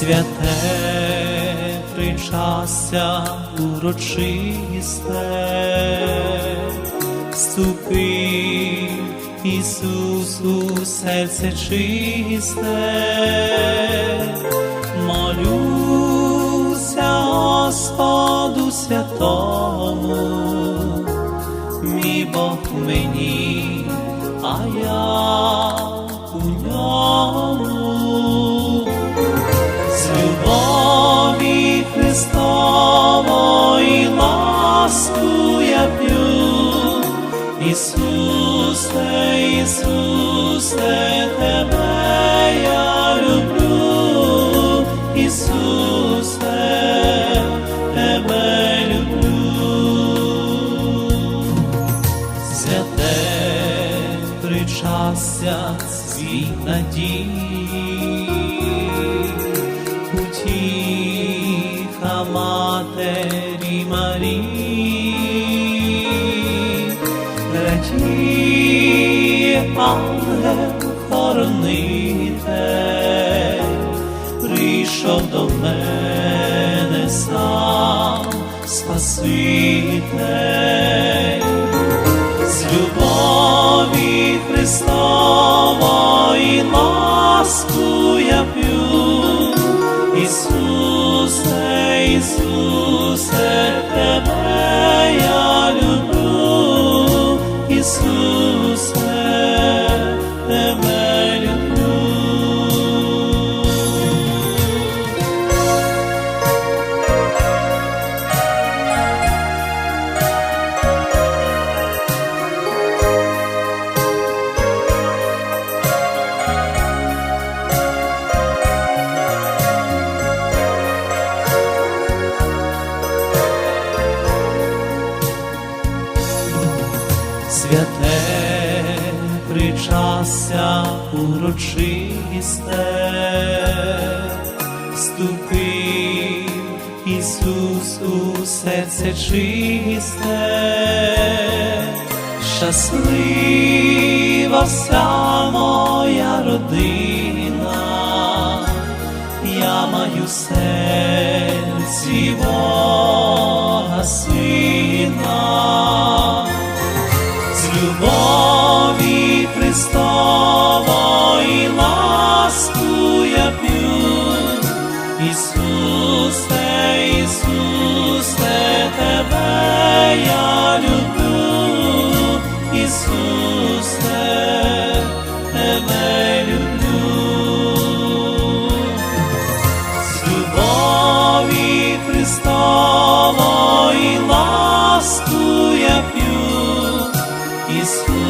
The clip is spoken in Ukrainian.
святе причастя урочисте, вступи, Ісус, у серце чисте, молюся Господу святому, мій Бог мені, любові Христової ласку я п'ю, Ісусе, Ісусе, Тебе я люблю, Ісусе, Тебе люблю. Святе причастя світ надії, матері Марії, радіє ангел хоронитель, прийшов до мене сам Спаситель святе причастя урочисте, вступи, Ісус, у серце чисте, щаслива вся моя родина, я маю в любові Христової ласку я п'ю, Ісусе, Ісусе, Тебе я люблю, Ісусе, Тебе люблю. З любові Христової ласку я п'ю, Ісусе,